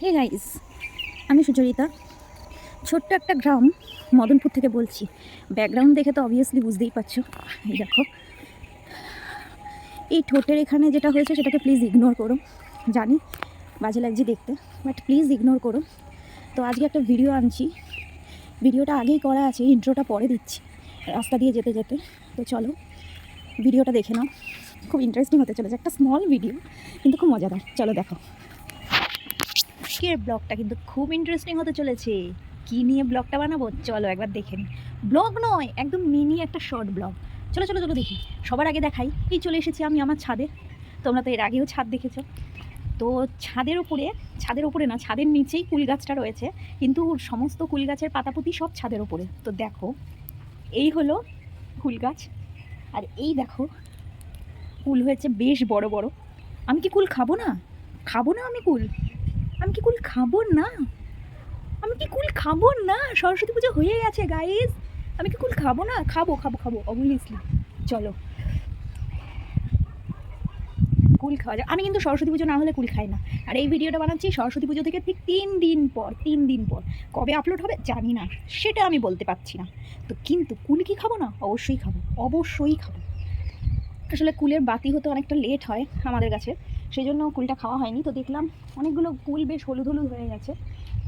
Hey guys আমি সুচরিতা। ছোট্ট একটা গ্রাম মদনপুর থেকে বলছি। ব্যাকগ্রাউন্ড দেখে তো অবভিয়াসলি বুঝতেই পারছ। এই দেখো। এই ঠোঁটের এখানে যেটা হয়েছে সেটাকে প্লিজ ইগনোর করো। জানি, বাজে লাগছে দেখতে বাট প্লিজ ইগনোর করো। তো আজকে একটা ভিডিও আনছি। ভিডিওটা আগেই করা আছে ইন্ট্রোটা পরে দিচ্ছি, রাস্তা দিয়ে যেতে যেতে। তো চলো ভিডিওটা দেখে নাও। খুব ইন্টারেস্টিং হতে চলেছে, একটা স্মল ভিডিও কিন্তু খুব মজাদার। চলো দেখো। আজকের ব্লগটা কিন্তু খুব ইন্টারেস্টিং হতে চলেছে। কি নিয়ে ব্লগটা বানাবো? চলো একবার দেখে নিই। ব্লগ নয়, একদম মিনি একটা শর্ট ব্লগ। চলো চলো চলো দেখি। সবার আগে দেখাই। এই চলে এসেছি আমি আমার ছাদে। তোমরা তো এর আগেও ছাদ দেখেছ। তো ছাদের উপরে ছাদের উপরে না, ছাদের নিচেই কুল গাছটা রয়েছে। কিন্তু সমস্ত কুল গাছের পাতাপুতি সব ছাদের উপরে। তো দেখো, এই হলো কুল গাছ। আর এই দেখো, কুল হয়েছে বেশ বড় বড়। আমি কি কুল খাব না? খাব না আমি কুল? আমি কি কুল খাব না? আমি কি কুল খাব না? সরস্বতী পুজো হয়ে গেছে গাইজ আমি কি কুল খাব না? খাব খাব খাব অবভিয়াসলি চলো। কুল খাওয়া যায় আমি কিন্তু সরস্বতী পুজো না হলে কুল খাই না। আর এই ভিডিওটা বানাচ্ছি সরস্বতী পুজো থেকে ঠিক তিন দিন পর, তিন দিন পর। কবে আপলোড হবে জানি না। সেটা আমি বলতে পারছি না। তো কিন্তু কুল কি খাব না? অবশ্যই খাব। অবশ্যই খাব। আসলে কুলের বাতি হতে অনেকটা লেট হয় আমাদের কাছে। সেই জন্য কুলটা খাওয়া হয়নি। তো দেখলাম অনেকগুলো কুল বেশ হলুদ হলুদ হয়ে গেছে।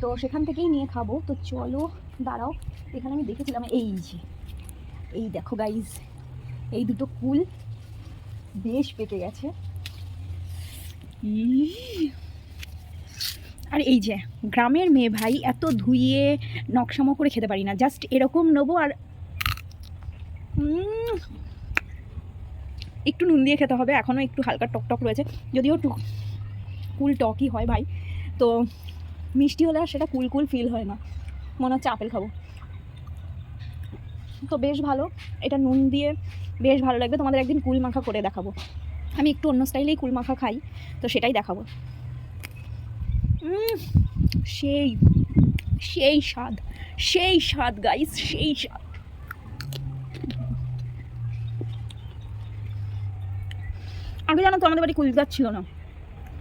তো সেখান থেকেই নিয়ে খাব। তো চলো দাঁড়াও। এখানে আমি দেখেছিলাম, এই যে, এই দেখো গাইজ এই দুটো কুল বেশ পেকে গেছে। আর এই যে, গ্রামের মেয়ে ভাই এত ধুইয়ে নকশামো করে খেতে পারি না। জাস্ট এরকম নেব আর একটু নুন দিয়ে খেতে হবে, এখনও একটু হালকা টক টক রয়েছে, যদিও টু কুল টকই হয় ভাই। তো মিষ্টি হলে আর সেটা কুল কুল ফিল হয় না, মনে হচ্ছে আপেল খাব। তো বেশ ভালো, এটা নুন দিয়ে বেশ ভালো লাগবে, তোমাদের একদিন কুল মাখা করে দেখাবো। আমি একটু অন্য স্টাইলেই কুল মাখা খাই, তো সেটাই দেখাবো। সেই সেই স্বাদ সেই স্বাদ গাইস সেই স্বাদ। আগে জানো তো আমাদের বাড়ি কুল গাছ ছিল না।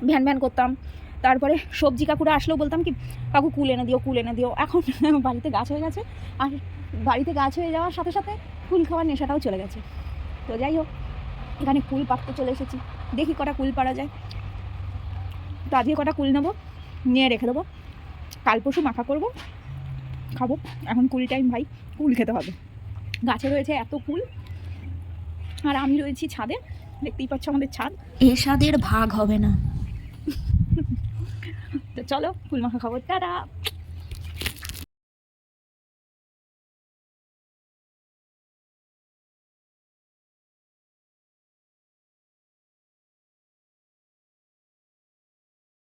ভ্যান ভ্যান করতাম। তারপরে সবজি কাকুরা আসলেও বলতাম কি, কাকু, কুল এনে দিও, কুল এনে দিও। এখন বাড়িতে গাছ হয়ে গেছে। আর বাড়িতে গাছ হয়ে যাওয়ার সাথে সাথে কুল খাওয়ার নেশাটাও চলে গেছে। তো যাই হোক, এখানে কুল পাড়তে চলে এসেছি। দেখি কটা কুল পাড়া যায়। তো আজকে কটা কুল নেব? নিয়ে রেখে দেবো। কাল পরশু মাখা করব। খাব। এখন কুল টাইম ভাই, কুল খেতে হবে। গাছে রয়েছে এত কুল। আর আমি রয়েছি ছাদে। দেখতেই পাচ্ছ আমাদের ছাদ। এ স্বাদের ভাগ হবে না। তো চলো ফুলমাখা মাখা খাব। টাটা!